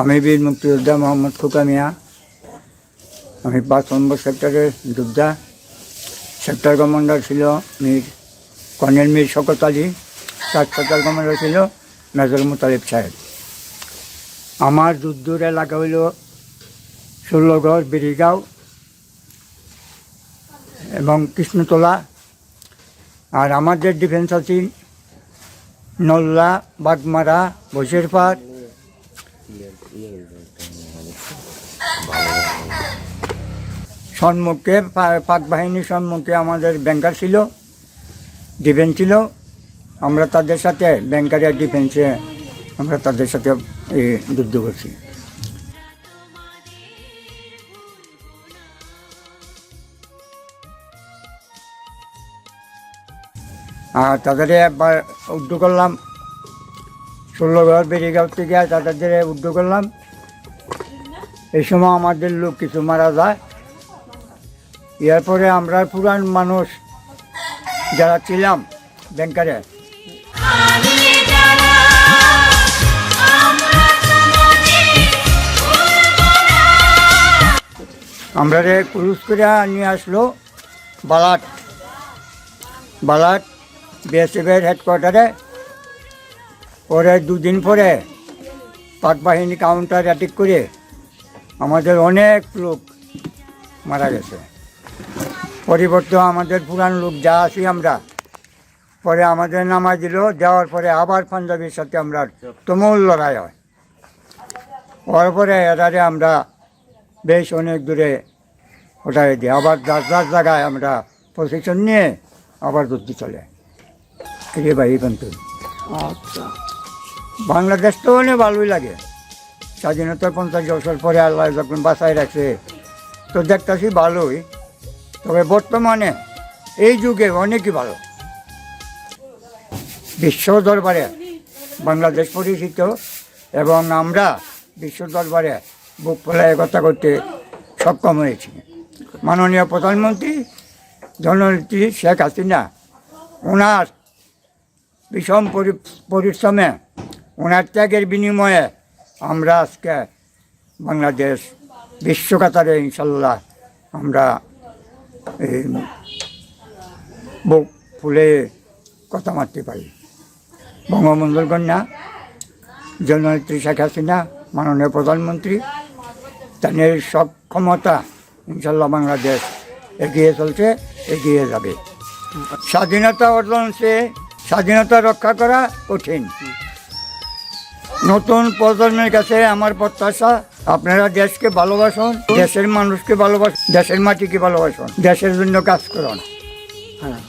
আমি বীর মুক্তিযোদ্ধা মোহাম্মদ খোকা মিয়া। আমি পাঁচ নম্বর সেক্টরের যোদ্ধা। সেক্টর কমান্ডার ছিল মীর কর্নেল মীর শকত আলী। তার সেক্টর কমান্ডার ছিল মেজর মুতালিব সাহেব। আমার যুদ্ধর এলাকা হইল ষোলোগড় বিরিগাঁও এবং কৃষ্ণতলা। আর আমাদের ডিফেন্স আছে নল্লা, বাগমারা বসিরপাট সম্মুখে পাক বাহিনীর সম্মুখে আমাদের ব্যাংকার ছিল ডিফেন্স ছিল। আমরা তাদের সাথে ব্যাংকারি আর ডিফেন্সে আমরা তাদের সাথে যুদ্ধ করছি। আর তাদের একবার উদ্যোগ করলাম। ষোলো ঘর বেরিগাঁও থেকে তাদের উদ্যোগ করলাম। এই সময় আমাদের লোক কিছু মারা যায়। এরপরে আমরা পুরান মানুষ যারা ছিলাম ব্যাংকারে। আমরা রে ক্রুজ করে নিয়ে আসলো বালাট। বালাট বিএসএফের হেডকোয়ার্টারে পরে দুদিন পরে পাক বাহিনী কাউন্টার অ্যাটাক করে আমাদের অনেক লোক মারা গেছে। পরিবর্তে আমাদের পুরান লোক যা আছি আমরা, পরে আমাদের নামাজ দিল দেওয়ার পরে আবার পাঞ্জাবির সাথে আমরা তুমুল লড়াই হয়। হওয়ার পরে এরারে আমরা বেশ অনেক দূরে ওটাই দিই, আবার যার যার জায়গায় আমরা প্রশিক্ষণ নিয়ে আবার যুদ্ধ চলে। রে ভাই আচ্ছা। বাংলাদেশ তো অনেক ভালোই লাগে। স্বাধীনতার পঞ্চাশ বছর পরে আল্লাহ যখন বাঁচায় রাখছে, তো দেখতেছি ভালোই। তবে বর্তমানে এই যুগে অনেকই ভালো। বিশ্ব দরবারে বাংলাদেশ পরিচিত এবং আমরা বিশ্ব দরবারে বুক ফেলায় কথা করতে সক্ষম হয়েছি। মাননীয় প্রধানমন্ত্রী জননেত্রী শেখ হাসিনা, ওনার বিষম পরি- পরিশ্রমে ওনার ত্যাগের বিনিময়ে আমরা আজকে বাংলাদেশ বিশ্বকাতারে ইনশাল্লাহ আমরা এই বুক ফুলে কথা মারতে পারি। বঙ্গবন্ধুর কন্যা, জননেত্রী শেখ হাসিনা, মাননীয় প্রধানমন্ত্রী, তাদের সব ক্ষমতা ইনশাল্লাহ বাংলাদেশ এগিয়ে চলছে, এগিয়ে যাবে। স্বাধীনতা অর্জন সে স্বাধীনতা রক্ষা করা কঠিন। নতুন প্রজন্মের কাছে আমার প্রত্যাশা, আপনারা দেশকে ভালোবাসুন, দেশের মানুষকে ভালোবাসুন, দেশের মাটিকে ভালোবাসুন, দেশের জন্য কাজ করুন। হ্যাঁ।